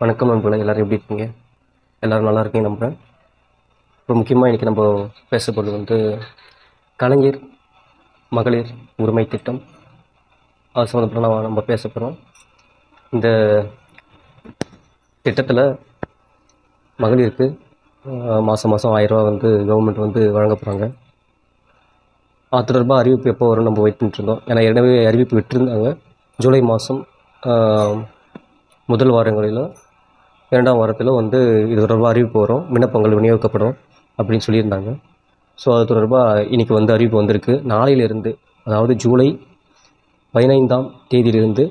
வணக்கம் நண்பர்களே எல்லோரும் எப்படி இருக்கீங்க? எல்லோரும் நல்லா இருக்கீங்க நம்புகிறேன் இப்போ முக்கியமாக இன்றைக்கி நம்ம பேச போகிறது வந்து கலைஞர் மகளிர் உரிமை திட்டம். அது சம்மந்தப்பட்ட நம்ம நம்ம பேச போகிறோம் இந்த திட்டத்தில் மகளிருக்கு மாதம் மாதம் ஆயிரரூவா வந்து கவர்மெண்ட் வந்து வழங்க போகிறாங்க அது தொடர்பாக அறிவிப்பு எப்போ வரும் நம்ம வெயிட் பண்ணிட்டுருந்தோம் ஏன்னா ஏற்கனவே அறிவிப்பு விட்டுருந்தாங்க. ஜூலை மாதம் முதல் வாரங்களிலும் இரண்டாம் வாரத்தில் வந்து இது தொடர்பாக அறிவிப்பு வரும். விண்ணப்பங்கள் விநியோகிக்கப்படும் அப்படின்னு சொல்லியிருந்தாங்க. ஸோ அது தொடர்பாக இன்றைக்கி வந்து அறிவிப்பு வந்திருக்கு. நாளையிலிருந்து அதாவது ஜூலை பதினைந்தாம் தேதியிலிருந்து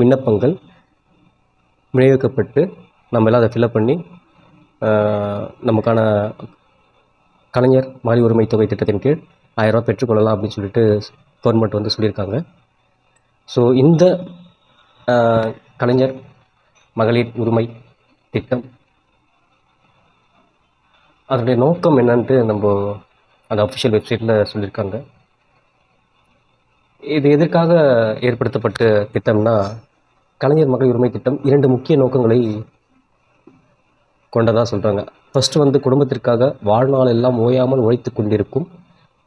விண்ணப்பங்கள் விநியோகிக்கப்பட்டு நம்ம எல்லாம் அதை ஃபில்அப் பண்ணி நமக்கான கலைஞர் மாலி உரிமை தொகை திட்டத்தின் கீழ் ஆயிரரூபா பெற்றுக்கொள்ளலாம் அப்படின்னு சொல்லிட்டு கவர்மெண்ட் வந்து சொல்லியிருக்காங்க. ஸோ இந்த கலைஞர் மகளிர் உரிமை திட்டம். அதனுடைய நோக்கம் என்னன்ட்டு நம்ம அந்த அஃபிஷியல் வெப்சைட்டில் சொல்லியிருக்காங்க இது எதற்காக ஏற்படுத்தப்பட்ட திட்டம்னா கலைஞர் மகளிர் உரிமை திட்டம் இரண்டு முக்கிய நோக்கங்களை கொண்டதாக சொல்கிறாங்க ஃபஸ்ட்டு வந்து குடும்பத்திற்காக வாழ்நாள் எல்லாம் ஓயாமல் உழைத்து கொண்டிருக்கும்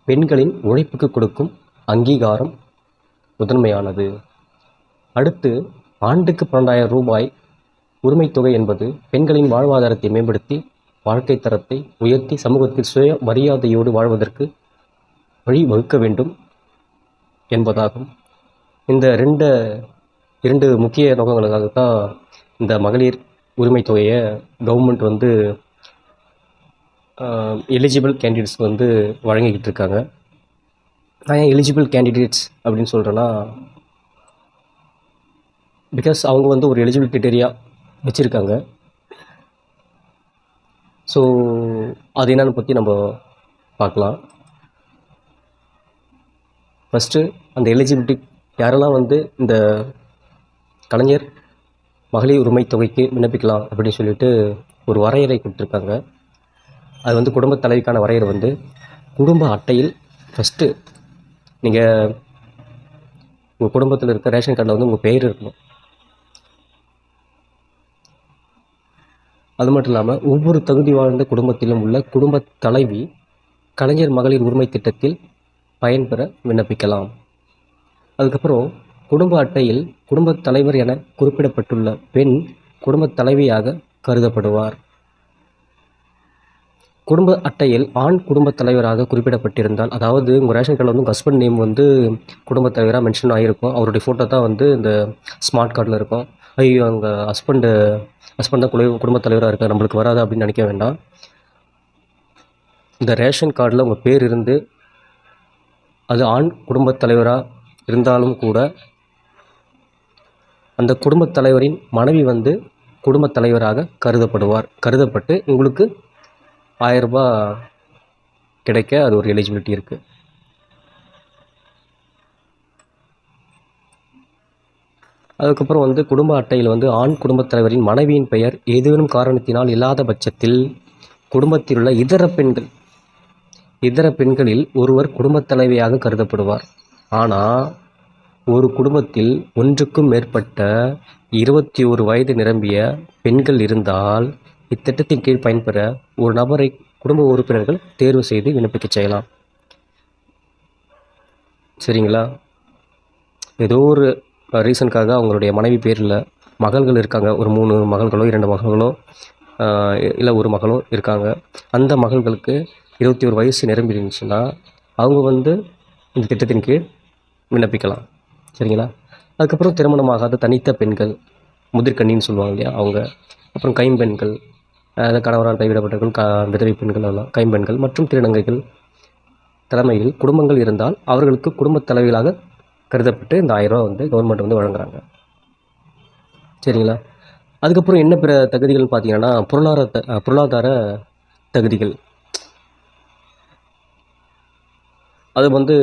பெண்களின் உழைப்புக்கு கொடுக்கும் அங்கீகாரம் முதன்மையானது. அடுத்து ஆண்டுக்கு பன்னெண்டாயிரம் ரூபாய் உரிமைத்தொகை என்பது பெண்களின் வாழ்வாதாரத்தை மேம்படுத்தி வாழ்க்கை தரத்தை உயர்த்தி சமூகத்தில் சுய மரியாதையோடு வாழ்வதற்கு வழி வகுக்க வேண்டும் என்பதாகும். இந்த ரெண்டு இரண்டு முக்கிய நோக்கங்களுக்காகத்தான் இந்த மகளிர் உரிமை தொகையை கவர்மெண்ட் வந்து எலிஜிபிள் கேண்டிடேட்ஸ்க்கு வந்து வழங்கிக்கிட்டு இருக்காங்க. நான் ஏன் எலிஜிபிள் கேண்டிடேட்ஸ் அப்படின்னு சொல்கிறேன்னா பிகாஸ் அவங்க வந்து ஒரு எலிஜிபிள் கிரிட்டேரியா வச்சுருக்காங்க. ஸோ அது என்னென்னு பற்றி நம்ம பார்க்கலாம். ஃபஸ்ட்டு அந்த எலிஜிபிலிட்டி யாரெல்லாம் வந்து இந்த கலைஞர் மகளிர் உரிமை தொகைக்கு விண்ணப்பிக்கலாம் அப்படின்னு சொல்லிட்டு ஒரு வரையறை கொடுத்துருக்காங்க. அது வந்து குடும்ப தலைவிக்கான வரையறை வந்து குடும்ப அட்டையில் ஃபஸ்ட்டு நீங்கள் உங்கள் குடும்பத்தில் இருக்க ரேஷன் கார்டில் வந்து உங்கள் பெயர் இருக்கணும். அது மட்டும் இல்லாமல் ஒவ்வொரு தகுதி வாழ்ந்த குடும்பத்திலும் உள்ள குடும்பத் தலைவி கலைஞர் மகளிர் உரிமை திட்டத்தில் பயன்பெற விண்ணப்பிக்கலாம். அதுக்கப்புறம் குடும்ப அட்டையில் குடும்பத் தலைவர் என குறிப்பிடப்பட்டுள்ள பெண் குடும்ப தலைவியாக கருதப்படுவார். குடும்ப அட்டையில் ஆண் குடும்பத் தலைவராக குறிப்பிடப்பட்டிருந்தால் அதாவது உங்கள் ரேஷன் கார்டில் வந்து ஹஸ்பண்ட் நேம் வந்து குடும்பத் தலைவராக மென்ஷன் ஆகிருக்கும் அவருடைய ஃபோட்டோ தான் வந்து இந்த ஸ்மார்ட் கார்டில் இருக்கும். ஐயோ அவங்க ஹஸ்பண்டு ஹஸ்பண்ட் தான் குடும்ப குடும்பத் தலைவராக இருக்கார் நம்மளுக்கு வராது அப்படின்னு நினைக்க வேண்டாம். இந்த ரேஷன் கார்டில் உங்கள் பேர் இருந்து அது ஆண் குடும்பத் தலைவராக இருந்தாலும் கூட அந்த குடும்பத் தலைவரின் மனைவி வந்து குடும்பத் தலைவராக கருதப்படுவார். கருதப்பட்டு உங்களுக்கு ஆயிரம் ரூபாய் கிடைக்க அது ஒரு எலிஜிபிலிட்டி இருக்குது அதுக்கப்புறம் வந்து குடும்ப அட்டையில் வந்து ஆண் குடும்பத் தலைவரின் மனைவியின் பெயர் ஏதேனும் காரணத்தினால் இல்லாத பட்சத்தில் குடும்பத்தில் உள்ள இதர பெண்கள் இதர பெண்களில் ஒருவர் குடும்பத் தலைவியாக கருதப்படுவார். ஆனால் ஒரு குடும்பத்தில் ஒன்றுக்கும் மேற்பட்ட இருபத்தி ஒரு வயது நிரம்பிய பெண்கள் இருந்தால் இத்திட்டத்தின் கீழ் பயன்பெற ஒரு நபரை குடும்ப உறுப்பினர்கள் தேர்வு செய்து விண்ணப்பிக்க செய்யலாம். சரிங்களா? ஏதோ ஒரு ரீசனுக்காக அவங்களுடைய மனைவி பேரில் மகள்கள் இருக்காங்க. ஒரு மூணு மகள்களோ இரண்டு மகள்களோ இல்லை ஒரு மகளோ இருக்காங்க. அந்த மகள்களுக்கு இருபத்தி ஒரு வயசு நிரம்பி இருந்துச்சுன்னா அவங்க வந்து இந்த திட்டத்தின் கீழ் விண்ணப்பிக்கலாம். சரிங்களா? அதுக்கப்புறம் திருமணமாகாத தனித்த பெண்கள் முதிர்கண்ணின்னு சொல்லுவாங்க இல்லையா அவங்க. அப்புறம் கைம்பெண்கள் அதாவது கணவரால் கைவிடப்பட்டவர்கள் க விதவை பெண்கள் எல்லாம் கைம்பெண்கள் மற்றும் திருநங்கைகள் தலைமையில் குடும்பங்கள் இருந்தால் அவர்களுக்கு குடும்பத் தலைவிகளாக கருதப்பட்டு இந்த ஆயிரம் ரூபா வந்து கவர்மெண்ட் வந்து வழங்குறாங்க. சரிங்களா? அதுக்கப்புறம் என்ன பிற தகுதிகள்னு பார்த்தீங்கன்னா பொருளாதார த- பொருளாதார தகுதிகள். அது வந்து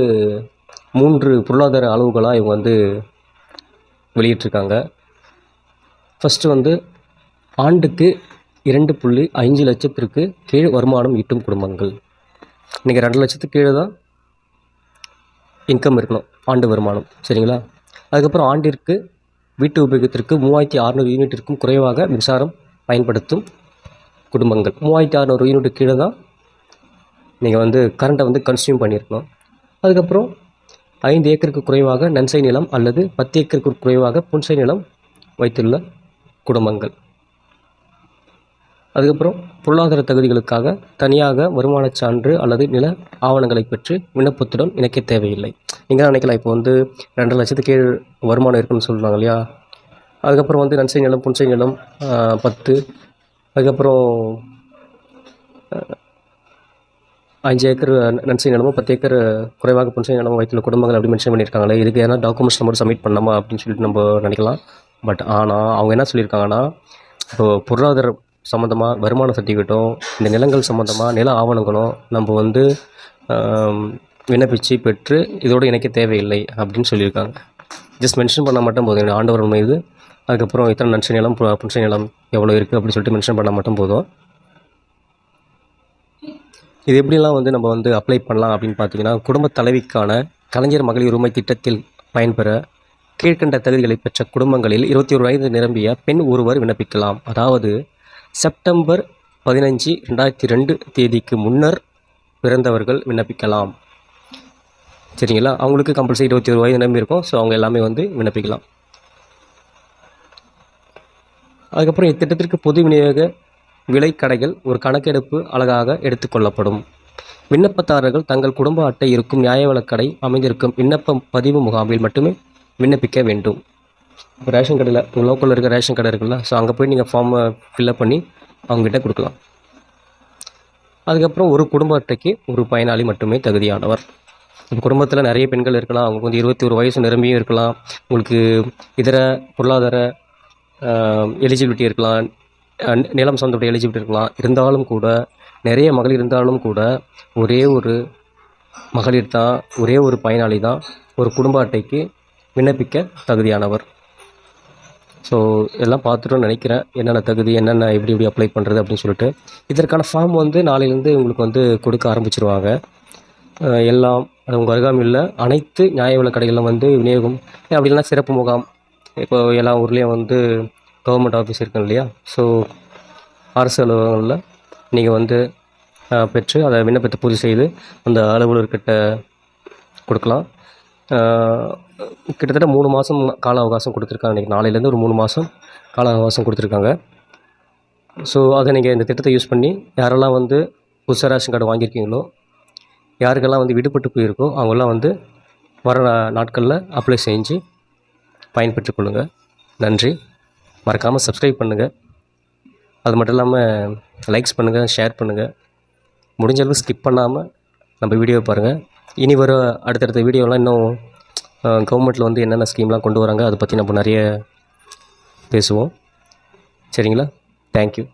மூன்று பொருளாதார அளவுகளாக இவங்க வந்து வெளியிட்ருக்காங்க ஃபஸ்ட்டு வந்து ஆண்டுக்கு இரண்டு புள்ளி அஞ்சு லட்சத்திற்கு கீழ் வருமானம் ஈட்டும் குடும்பங்கள். இன்றைக்கி ரெண்டு லட்சத்துக்கு கீழே தான் இன்கம் இருக்கணும் ஆண்டு வருமானம். சரிங்களா? அதுக்கப்புறம் ஆண்டிற்கு வீட்டு உபயோகத்திற்கு மூவாயிரத்தி அறநூறு யூனிட்டிற்கும் குறைவாக மின்சாரம் பயன்படுத்தும் குடும்பங்கள். மூவாயிரத்தி அறநூறு யூனிட்டு கீழே தான் நீங்கள் வந்து கரண்ட்டை வந்து கன்சியூம் பண்ணியிருக்கணும். அதுக்கப்புறம் ஐந்து ஏக்கருக்கு குறைவாக நன்சை நிலம் அல்லது பத்து ஏக்கருக்கு குறைவாக புன்சை நிலம் வைத்துள்ள குடும்பங்கள். அதுக்கப்புறம் பொருளாதார தகுதிகளுக்காக தனியாக வருமானச் சான்று அல்லது நில ஆவணங்களை பெற்று விண்ணப்பத்துடன் இணைக்க தேவையில்லை. நீங்கள் நினைக்கலாம் இப்போ வந்து ரெண்டு லட்சத்துக்கு கீழ் வருமானம் இருக்குன்னு சொல்கிறாங்க இல்லையா? அதுக்கப்புறம் வந்து நன்சை நிலம் புன்சை நிலம் பத்து. அதுக்கப்புறம் அஞ்சு ஏக்கர் நன்சை நிலமும் பத்து ஏக்கர் குறைவாக புன்சை நிலமும் வைத்துள்ள குடும்பங்கள் அப்படி மென்ஷன் பண்ணியிருக்காங்களே இதுக்கு எதனா டாக்குமெண்ட்ஸ் நம்ம சப்மிட் பண்ணலாமா அப்படின்னு சொல்லிட்டு நம்ம நினைக்கலாம். பட் ஆனால் அவங்க என்ன சொல்லியிருக்காங்கன்னா இப்போ பொருளாதார சம்மந்தமாக வருமான சர்டிஃபிகேட்டும் இந்த நிலங்கள் சம்மந்தமாக நில ஆவணங்களும் நம்ம வந்து விண்ணப்பித்து விண்ணப்பிச்சு பெற்று இதோடு இணைக்க தேவையில்லை அப்படின்னு சொல்லியிருக்காங்க. ஜஸ்ட் மென்ஷன் பண்ண மட்டும் போதும். ஆண்டவர் மீது அதுக்கப்புறம் இத்தனை நன்சை நிலம் பு- புன்சை நிலம் எவ்வளோ இருக்குது அப்படின்னு சொல்லிட்டு மென்ஷன் பண்ண மட்டும் போதும். இது எப்படிலாம் வந்து நம்ம வந்து அப்ளை பண்ணலாம் அப்படின்னு பார்த்தீங்கன்னா குடும்பத் தலைவிக்கான கலைஞர் மகளிர் உரிமை திட்டத்தில் பயன்பெற கீழ்க்கண்ட தகுதிகளை பெற்ற குடும்பங்களில் இருபத்தி ஒரு வயது நிரம்பிய பெண் ஒருவர் விண்ணப்பிக்கலாம். அதாவது செப்டம்பர் பதினஞ்சு ரெண்டாயிரத்தி ரெண்டு தேதிக்கு முன்னர் பிறந்தவர்கள் விண்ணப்பிக்கலாம். சரிங்களா? அவங்களுக்கு கம்பல்சரி இருபத்தி ஒரு வயது நிரம்பி இருக்கும். ஸோ அவங்க எல்லாமே வந்து விண்ணப்பிக்கலாம். அதுக்கப்புறம் இத்திட்டத்திற்கு பொது விநியோக விலை கடைகள் ஒரு கணக்கெடுப்பு அழகாக எடுத்துக்கொள்ளப்படும் விண்ணப்பதாரர்கள் தங்கள் குடும்ப அட்டை இருக்கும் நியாய கடை அமைந்திருக்கும் விண்ணப்ப பதிவு முகாமில் மட்டுமே விண்ணப்பிக்க வேண்டும். ரேஷன் கடையில் உங்கள் லோக்கலில் இருக்க ரேஷன் கடை இருக்குல்ல ஸோ அங்கே போய் நீங்கள் ஃபார்மை ஃபில்அப் பண்ணி அவங்ககிட்ட கொடுக்கலாம். அதுக்கப்புறம் ஒரு குடும்ப அட்டைக்கு ஒரு பயனாளி மட்டுமே தகுதியானவர். இப்போ குடும்பத்தில் நிறைய பெண்கள் இருக்கலாம் அவங்க வந்து இருபத்தி ஒரு வயசு நிரம்பியும் இருக்கலாம் உங்களுக்கு இதர பொருளாதார எலிஜிபிலிட்டி இருக்கலாம் நிலம் சொந்தப்பட்ட எலிஜிபிலிட்டி இருக்கலாம் இருந்தாலும் கூட நிறைய மகளிர் இருந்தாலும் கூட ஒரே ஒரு மகளிர் தான் ஒரே ஒரு பயனாளி தான் ஒரு குடும்ப அட்டைக்கு விண்ணப்பிக்க தகுதியானவர். ஸோ எல்லாம் பார்த்துட்டோன்னு நினைக்கிறேன். என்னென்ன தகுதி என்னென்ன எப்படி எப்படி அப்ளை பண்ணுறது அப்படின்னு சொல்லிட்டு. இதற்கான ஃபார்ம் வந்து நாளையிலேருந்து உங்களுக்கு வந்து கொடுக்க ஆரம்பிச்சிருவாங்க. எல்லாம் அது உங்கள் அருகாமையில் அனைத்து நியாய விலை கடைகளில் வந்து விநியோகம் அப்படி இல்லைன்னா சிறப்பு முகாம். இப்போ எல்லா ஊர்லேயும் வந்து கவர்மெண்ட் ஆஃபீஸ் இருக்கு இல்லையா? ஸோ அரசு அலுவலகங்களில் நீங்கள் வந்து பெற்று அதை விண்ணப்பத்தை பூர்த்தி செய்து அந்த அலுவலர்கிட்ட கொடுக்கலாம். கிட்டத்தட்ட மூணு மாதம் கால அவகாசம் கொடுத்துருக்காங்க. இன்றைக்கி நாளையிலேருந்து ஒரு மூணு மாதம் கால அவகாசம் கொடுத்துருக்காங்க. ஸோ அதை நீங்கள் இந்த திட்டத்தை யூஸ் பண்ணி யாரெல்லாம் வந்து புதுசாக ரேஷன் கார்டு வாங்கியிருக்கீங்களோ யாருக்கெல்லாம் வந்து விடுபட்டு போயிருக்கோ அவங்கெல்லாம் வந்து வர நாட்களில் அப்ளை செஞ்சு பயன்பெற்றுக் கொள்ளுங்கள் நன்றி. மறக்காமல் சப்ஸ்கிரைப் பண்ணுங்கள் அது மட்டும் இல்லாமல் லைக்ஸ் பண்ணுங்கள் ஷேர் பண்ணுங்கள் முடிஞ்சளவு ஸ்கிப் பண்ணாமல் நம்ம வீடியோ பாருங்கள் இனி வர அடுத்தடுத்த வீடியோலாம் இன்னும் கவர்மெண்ட்டில் வந்து என்னென்ன ஸ்கீம்லாம் கொண்டு வராங்க அதை பற்றி நம்ம நிறைய பேசுவோம். சரிங்களா? தேங்க்யூ